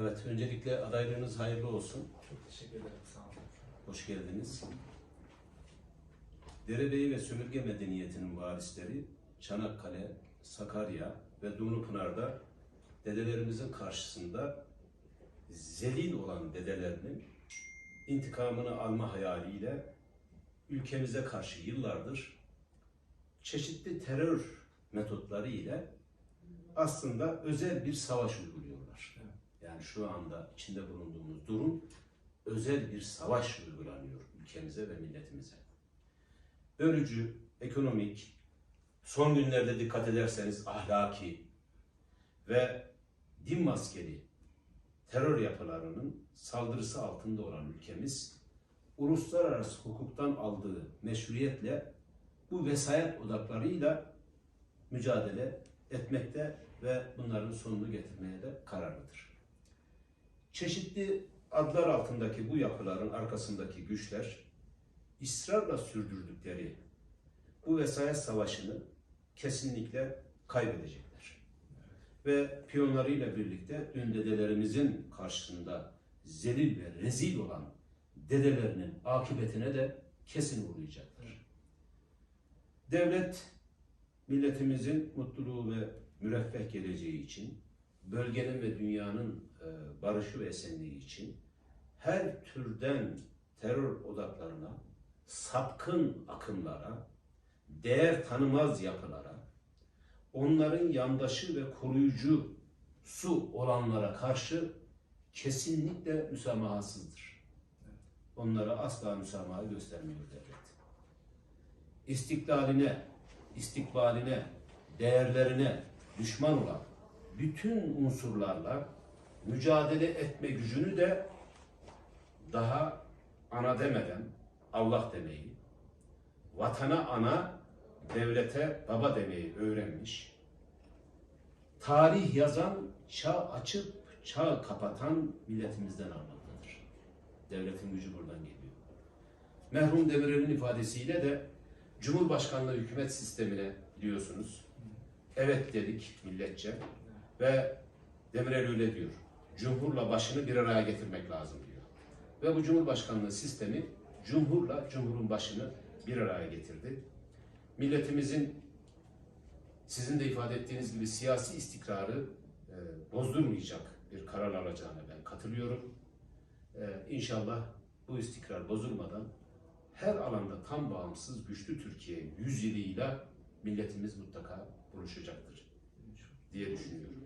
Evet, öncelikle adaylığınız hayırlı olsun. Çok teşekkür ederim. Sağ olun. Hoş geldiniz. Derebeyi ve sömürge medeniyetinin varisleri Çanakkale, Sakarya ve Dumlupınar'da dedelerimizin karşısında zelil olan dedelerinin intikamını alma hayaliyle ülkemize karşı yıllardır çeşitli terör metotları ile aslında özel bir savaş uyguluyorlar. Yani şu anda içinde bulunduğumuz durum özel bir savaş uygulanıyor ülkemize ve milletimize. Bölücü, ekonomik, son günlerde dikkat ederseniz ahlaki ve din maskeli terör yapılarının saldırısı altında olan ülkemiz uluslararası hukuktan aldığı meşruiyetle bu vesayet odaklarıyla mücadele etmekte ve bunların sonunu getirmeye de kararlıdır. Çeşitli adlar altındaki bu yapıların arkasındaki güçler ısrarla sürdürdükleri bu vesayet savaşını kesinlikle kaybedecekler. Ve piyonlarıyla birlikte dün dedelerimizin karşısında zelil ve rezil olan dedelerinin akıbetine de kesin uğrayacaklar. Devlet milletimizin mutluluğu ve müreffeh geleceği için, bölgenin ve dünyanın e, barışı ve esenliği için her türden terör odaklarına, sapkın akımlara, değer tanımaz yapılara, onların yandaşı ve koruyucu su olanlara karşı kesinlikle müsamahasızdır. Onlara asla müsamaha göstermiyor devlet. İstiklaline, istikbaline, değerlerine düşman olan bütün unsurlarla mücadele etme gücünü de daha ana demeden Allah demeyi, vatana ana, devlete baba demeyi öğrenmiş, tarih yazan, çağ açıp çağ kapatan milletimizden almaktadır. Devletin gücü buradan geliyor. Merhum Demirel'in ifadesiyle de Cumhurbaşkanlığı hükümet sistemine biliyorsunuz. Evet dedik milletçe ve Demirel öyle diyor. Cumhurla başını bir araya getirmek lazım diyor. Ve bu Cumhurbaşkanlığı sistemi Cumhurla Cumhur'un başını bir araya getirdi. Milletimizin sizin de ifade ettiğiniz gibi siyasi istikrarı e, bozdurmayacak bir karar alacağına ben katılıyorum. E, inşallah bu istikrar bozulmadan her alanda tam bağımsız güçlü Türkiye yüzyılıyla milletimiz mutlaka buluşacaktır diye düşünüyorum.